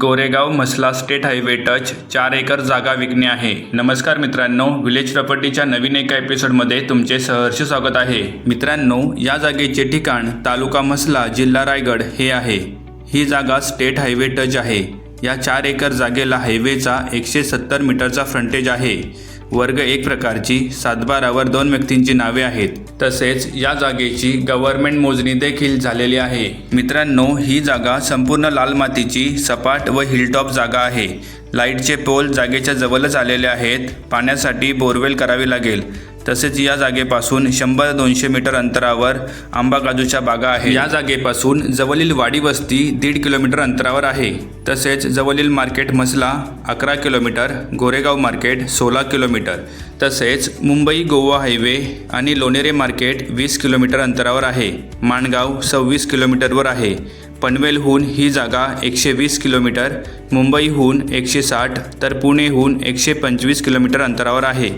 Goregaon Masla state highway touch चार acre जागा विकणे आहे. नमस्कार मित्रांनो विलेज प्रॉपर्टीच्या नवीन एका एपिसोडमध्ये तुमचे सहर्ष स्वागत आहे. मित्रांनो या जागेचे ठिकाण तालुका मसला जिल्हा रायगड हे आहे. ही जागा स्टेट हायवे टच आहे. या चार एकर जागेला हायवेचा एकशे सत्तर मीटरचा फ्रंटेज आहे. वर्ग एक प्रकारची सातबारावर दोन व्यक्तींची नावे आहेत. तसेच या जागेची गव्हर्नमेंट मोजणी देखील झालेली आहे. मित्रांनो ही जागा संपूर्ण लाल मातीची सपाट व हिलटॉप जागा आहे. लाईटचे पोल जागेच्या जवळच आलेले आहेत. पाण्यासाठी बोरवेल करावी लागेल. तसेच या जागेपासून शंभर दोनशे मीटर अंतरावर आंबा काजूच्या बागा आहे या जागेपासून जवळील वाडी वस्ती दीड किलोमीटर अंतरावर आहे. तसेच जवळील मार्केट मसला अकरा किलोमीटर गोरेगाव मार्केट सोळा किलोमीटर तसेच मुंबई गोवा हायवे आणि लोणेरे मार्केट वीस किलोमीटर अंतरावर आहे. माणगाव सव्वीस किलोमीटरवर आहे. पनवेलहून ही जागा एकशे वीस किलोमीटर मुंबईहून एकशे साठ तर पुणेहून एकशे पंचवीस किलोमीटर अंतरावर आहे.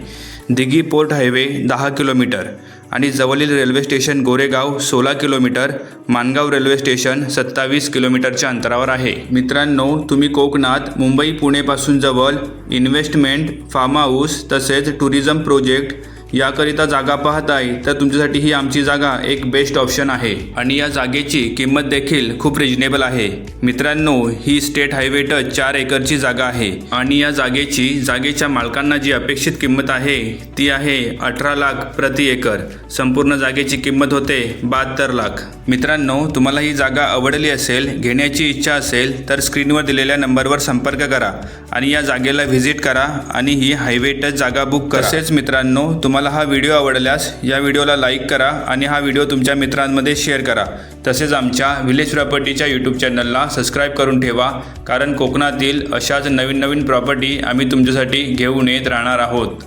दिघी पोर्ट हायवे दहा किलोमीटर आणि जवळील रेल्वे स्टेशन गोरेगाव सोळा किलोमीटर मानगाव रेल्वे स्टेशन सत्तावीस किलोमीटरच्या अंतरावर आहे. मित्रांनो तुम्ही कोकणात मुंबई पुणेपासून जवळ इन्व्हेस्टमेंट फार्म हाऊस तसेच टुरिझम प्रोजेक्ट याकरिता जागा पाहताय तर तुमच्यासाठी ही आमची जागा एक बेस्ट ऑप्शन आहे. आणि या जागेची किंमत देखील खूप रिजनेबल आहे. मित्रांनो ही स्टेट हायवे टच चार एकरची जागा आहे. आणि या जागेची जागेच्या मालकांना जी अपेक्षित किंमत आहे ती आहे अठरा लाख प्रति एकर. संपूर्ण जागेची किंमत होते बहात्तर लाख. मित्रांनो तुम्हाला ही जागा आवडली असेल घेण्याची इच्छा असेल तर स्क्रीनवर दिलेल्या नंबरवर संपर्क करा. आणि या जागेला व्हिजिट करा आणि ही हायवे टच जागा बुक तसेच मित्रांनो तुम्हाला हा व्हिडिओ आवडल्यास या व्हिडिओला लाईक करा आणि हा व्हिडिओ तुमच्या मित्रांमध्ये शेअर करा. तसेच आमच्या विलेज प्रॉपर्टीच्या यूट्यूब चॅनलला सबस्क्राईब करून ठेवा कारण कोकणातील अशाच नवीन नवीन प्रॉपर्टी आम्ही तुमच्यासाठी घेऊन येत राहणार आहोत.